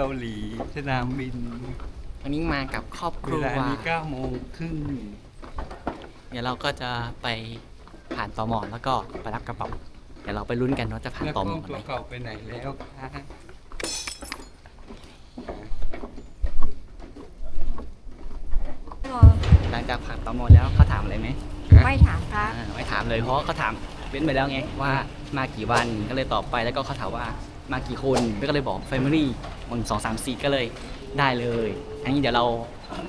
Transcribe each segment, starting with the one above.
เกาหลีสนามบิน วันนี้มากับครอบคเวรัวลานี้เก้าโมงครึ่งเดี๋ยวเราก็จะไปผ่านตอมอแล้วก็ไปรับกระเป๋าเดี๋ยวเราไปลุ้นกันว่าจะผ่านแล้วตก็อมอตัไหวมเก่าไปไหนแล้วคะหลังจากผ่านตอมอแล้วเขาถามอะไรไหมไม่ถามครับ อ่าไม่ถามเลยเพราะเขาถามเบ้นไปแล้วไงว่ามากี่วันก็เลยตอบไปแล้วก็เขาถามว่า มากี่คนเบ้นก็เลยบอก Family มันสองสามสี่ก็เลยได้เลยอันนี้เดี๋ยวเรา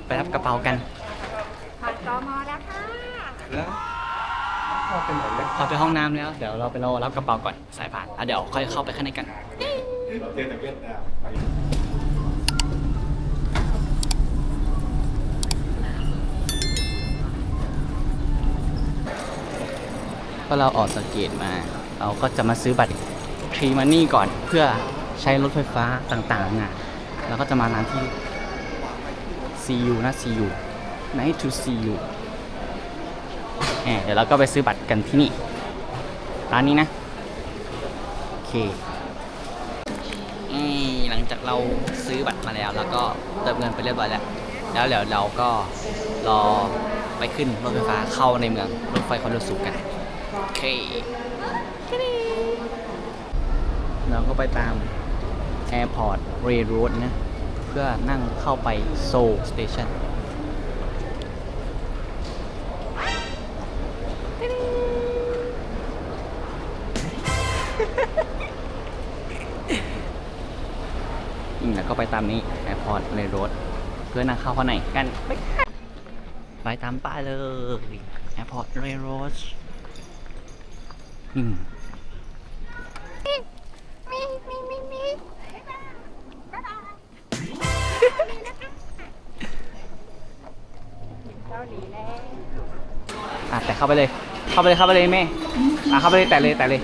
ไปรับกระเป๋ากันผ่านตมแล้วค่ะแล้วพ่อไปไหนแล้วพอไปห้องน้ำแล้วเดี๋ยวเราไปรอรับกระเป๋าก่อนสายผ่านแล้วเดี๋ยวค่อยเข้าไปข้างในกันพอเราออกจากเกตมา เราก็จะมาซื้อบัตร ทรีมันนี่ก่อนเพื่อใช้รถไฟฟ้าต่างๆอะเราก็จะมาร้านที่ CU นะ CU Night to CU เดี๋ยวเราก็ไปซื้อบัตรกันที่นี่ ร้านนี้นะ โอเคอหลังจากเราซื้อบัตรมาแล้ว แล้วก็เติมเงินไปเรียบร้อยแล้ว แล้วเดี๋ยวเราก็รอไปขึ้นรถไฟฟ้าเข้าในเมือง รถไฟความเร็วสูงกัน โอเค เราก็ไปตาม Airport Railroad นะ เพื่อนั่งเข้าไปโซลสเตชันอืมแล้วก็ไปตามนี้ Airport Railroad เพื่อนั่งเข้าข้างในกัน ไปตามป้ายเลย Airport Railroad อืม เข้าไปเลย เข้าไปเลยเข้าไปเลยแม่อะเข้าไปเลยแต่เลยแต่เลย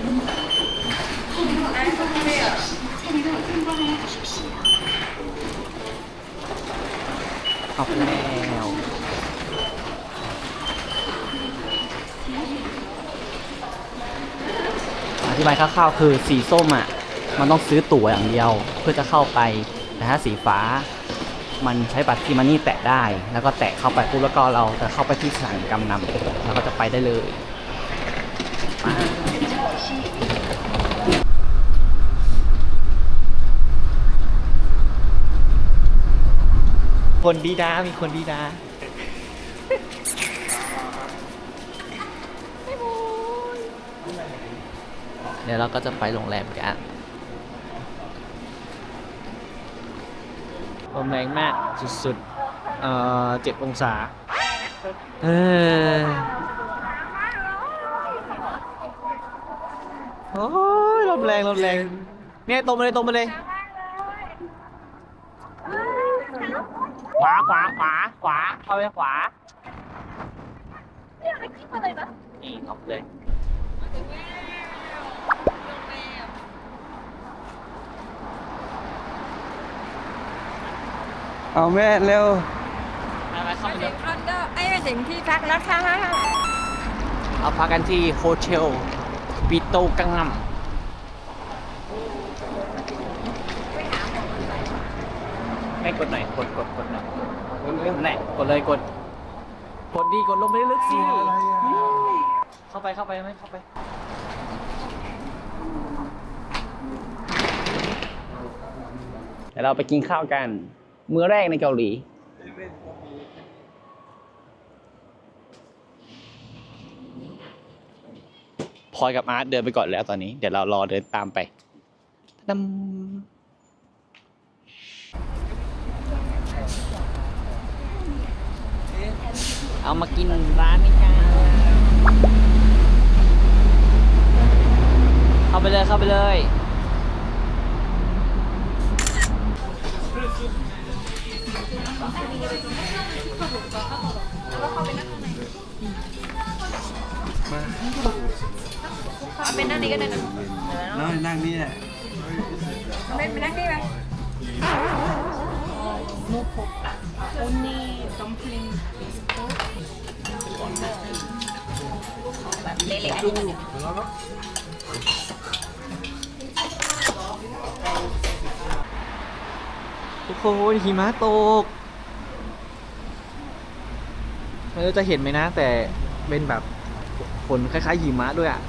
เข้าไปแล้วอธิบายคร่าวๆคือสีส้มอะ มันต้องซื้อตั๋วอย่างเดียว เพื่อจะเข้าไปแต่ถ้าสีฟ้า มันใช้บัตรที่มันนี่แตะได้ แล้วก็แตะเข้าไปปุ๊บแล้วก็เราจะเข้าไปที่สถานกำนำเราก็จะไปได้เลยคนดีดา มีคนดีดาเดี๋ยวเราก็จะไปโรงแรมกัน ลมแรงมากสุดๆเอ่อเจ็ดองศาเออโอ้ยลมแรงลมแรงเนี่ยตรงมาเลยตรงมาเลยขวาขวาขวาขวาเข้าไปขวานี่เข้าไปเลย เอาแม่เร็วไปเข้าไปเลถึยงคอนโดไอ้ยถึงที่พักแล้วค่ะเอาพักกันที่โฮเทลปิโตกังนัมให้กดหน่อยกดกดกดหน่อยนั่นแหละกดเลยกด กดดีกดลงไปลึกสิเข้าไปเข้าไปไหมเข้าไป เดี๋ยวเราไปกินข้าวกัน มื้อแรกในเกาหลี พอยกับอาร์ตเดินไปก่อนแล้วตอนนี้ เดี๋ยวเรารอเดินตามไปดำเอามากินร้านนี้จ้าเข้าไปเลยเข้าไปเลย เอาเป็นนั่งนี้ก็ได้นะน้องนั่งนี่แหละเอาไปนั่งนี่ไหมนุ๊กปกอะอุนี่ดัมพลิงแบบเละๆอันนี้มัทุกคนหิมะตก ไม่รู้จะเห็นไหมนะ แต่เป็นแบบฝนคล้ายๆหิมะด้วยอะ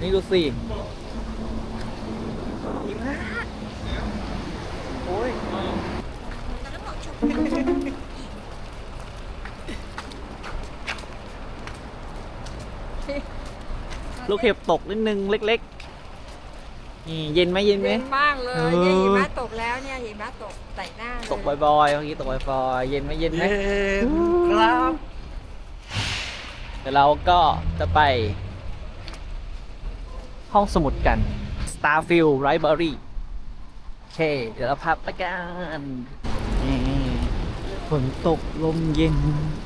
นี่ดูสิหิมะโอ้ยลูกเห็บตกนิดนึงเล็ก ๆ นี่เย็นไหมเย็นไหม เย็นมากเลยเออ เนี่ยหิมะตกแล้วเนี่ยหิมะตกใส่หน้าเลยตกบ่อยๆเมื่อกี้ตกบ่อยๆเย็นไหมเย็นไหม ครับเดี๋ยวเราก็จะไป ห้องสมุดกัน Starfield Library โอเค เดี๋ยวเราพับไปกันนี่ฝนตกลมเย็น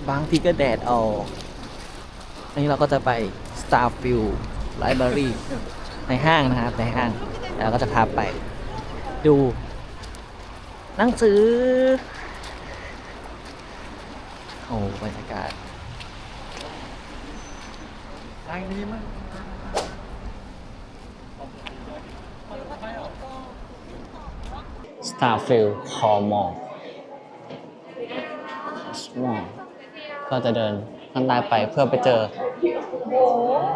บางทีก็แดดออกอันนี้เราก็จะไป Starfield Library ในห้างนะครับในห้างแล้วก็จะพาไป ดูหนังสือโอ้บรรยากาศทางนี้มั้ง Starfield Call Mall Mall ก็จะเดินข้างใต้ไปเพื่อไปเจอ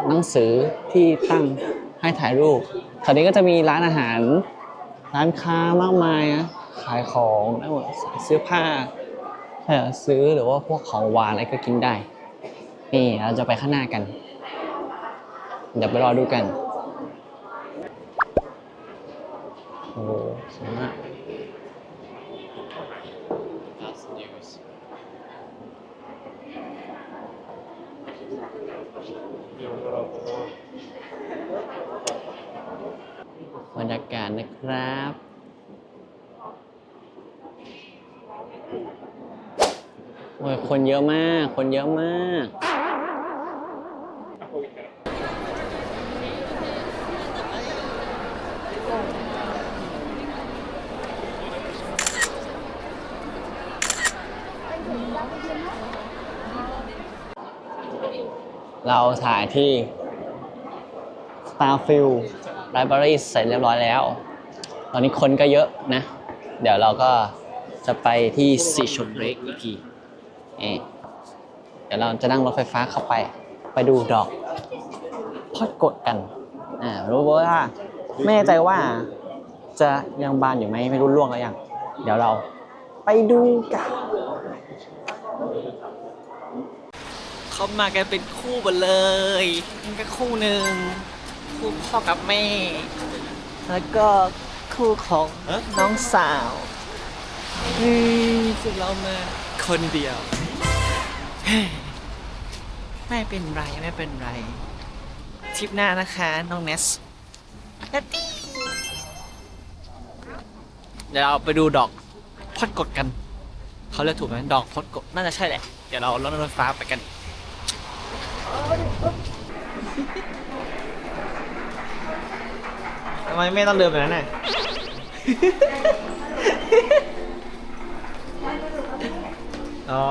หนังสือที่ตั้ง ให้ถ่ายรูปแถวนี้ก็จะมีร้านอาหาร ร้านค้ามากมายนะขายของได้หมดซื้อผ้าซื้อหรือว่าพวกของหวานอะไรก็กินได้ นี่เราจะไปข้างหน้ากัน เดี๋ยวไปรอดูกัน โอ้โหสวยมาก บรรยากาศนะครับโอ้ยคนเยอะมาก คนเยอะมาก เราถ่ายที่ Starfield Library เสร็จเรียบร้อยแล้ว ตอนนี้คนก็เยอะนะ เดี๋ยวเราก็จะไปที่ซีชนเรกอีกทีเอะเดี๋ยวเราจะนั่งรถไฟฟ้าเข้าไป ไปดูดอกพอดกดกัน อ่า รู้ว่าไม่แน่ใจว่าจะยังบานอยู่ไหมไม่รู้ล่วงแล้วยัง เดี๋ยวเราไปดูกันเขามากันเป็นคู่หมดเลยมันก็คู่หนึ่ง คู่พ่อกับแม่ แล้วก็คู่ของน้องสาวนี่สุดเรามาคนเดียวเฮ้ยไม่เป็นไรไม่เป็นไรทริปหน้านะคะน้องเนสแฮปปี้เดี๋ยวเราไปดูดอกพอดกดกัน เขาเรียกถูกไหมดอกพอดกดน่าจะใช่แหละ เดี๋ยวเรารถรถไฟฟ้าไปกันทำ ไมไม่ต้องเดินแบบนั้นน่ะอ๋อ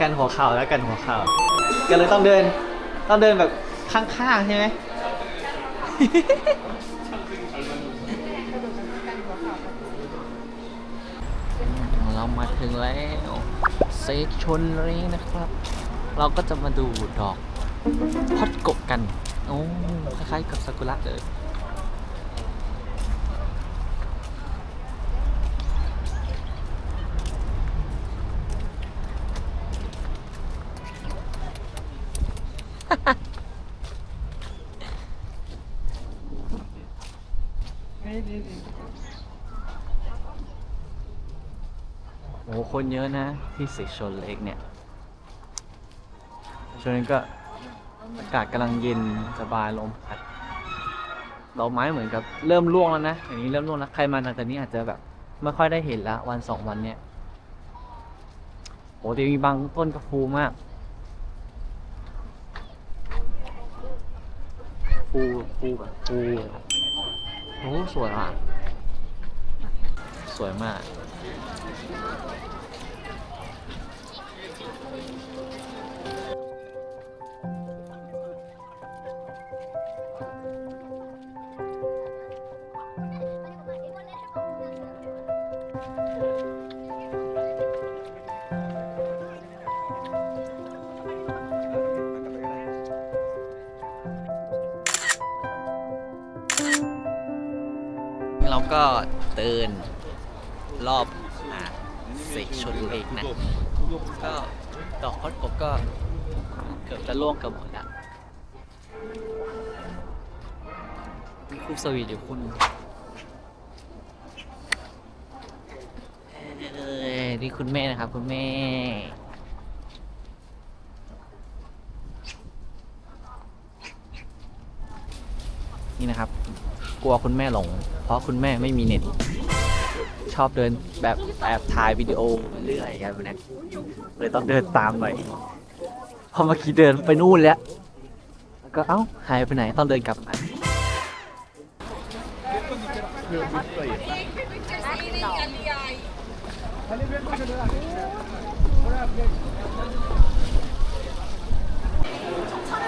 กันหัวเข่าแล้วกันหัวเข่าก็เลยต้องเดิน ต้องเดินแบบข้างๆใช่ไหมเรามาถึงแล้วเซชนเลยนะครับ เราก็จะมาดูดอกพอดกบกัน โอ้ คล้ายๆกับซากุระเลย โอ้คนเยอะนะ ที่สิชนเล็กเนี่ยช่วงนี้ก็อากาศกำลังเย็นสบายลมพัดดอกไม้เหมือนกับเริ่มร่วงแล้วนะอย่างนี้เริ่มร่วงแล้วใครมาหลังจากนี้อาจจะแบบไม่ค่อยได้เห็นละวันสองวันเนี่ยโอ้แต่มีบางต้นก็ฟูมาก ปูปูแบบปูโอ้สวยอะ สวยมาก เราก็เดินรอบอ่าเสกชนเลกนะ ก็ดอกคอดกบก็เกือบจะล่วงเกับหมดล้วมีคู่สวีทอยู่คุณเอ้ยนี่คุณแม่นะครับ คุณแม่ นี่นะครับ กลัวคุณแม่หลง เพราะคุณแม่ไม่มีเน็ต ชอบเดินแบบแอบถ่ายวิดีโอเรื่อยกันนี้เลยต้องเดินตามไปพอเมื่อกี้เดินไปนู่นแล้วแล้วก็เอ้าหายไปไหนต้องเดินกลับมา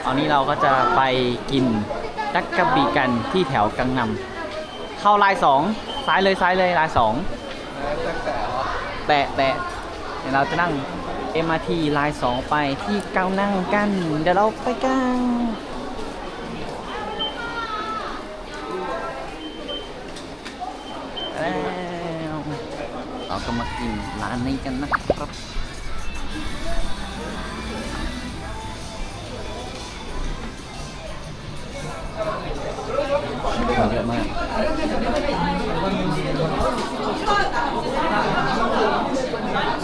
ตอนนี้เราก็จะไปกินดักกะบิกันที่แถวกังนำ เข้าลายสองซ้ายเลยซ้ายเลยลายสองแตะแตะเดี๋ยวเราจะนั่ง MRT ลายสองไปที่เกังนั่งกัน เดี๋ยวเราไปกันแล้วเราก็มากินร้านนี้กันนะครับ 很厉害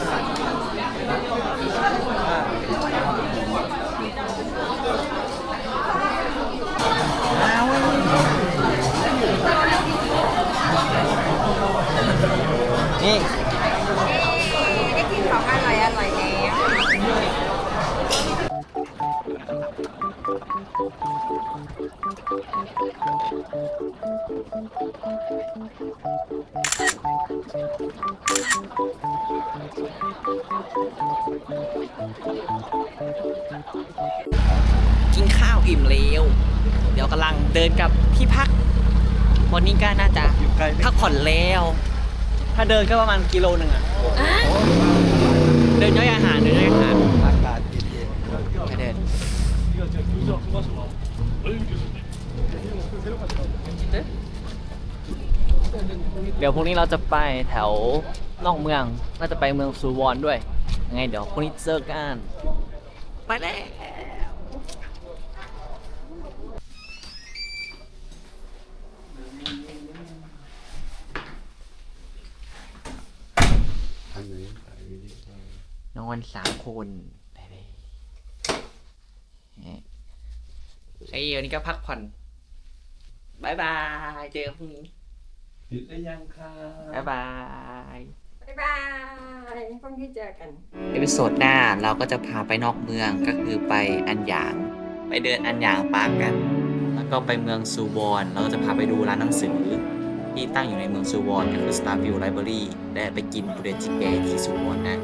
กินข้าวอิ่มแล้วเดี๋ยวกำลังเดินกลับที่พัก วันนี้ก็น่าจะอยู่ไกลไหมพักผ่อนแล้ว ถ้าเดินก็ประมาณกิโลหนึ่งอะเดินย่อยอาหารเดินย่อยอาหารอากาศเย็นไปเดินเดี๋ยวพรุ่งนี้เราจะไปแถวนอกเมือง น่าจะไปเมืองซูวอนด้วย ยังไงเดี๋ยวพรุ่งนี้เจอกัน ไปแล้วนอนสามคนไปเลยไอ้วันนี้ก็พักผ่อนบายบาย เจอกันพรุ่งนี้ ๆติดได้ยังครับบายบายบ๊ายบายพรุ่งนี้เจอกันเอพิโซดหน้าเราก็จะพาไปนอกเมืองก็คือไปอันหยาง ไปเดินอันหยางปาร์กกัน แล้วก็ไปเมืองซูวอนเราจะพาไปดูร้านหนังสือ ที่ตั้งอยู่ในเมืองซูวอนก็คือ Star View Library และไปกินบูเดจิเกที่ซูวอนนะ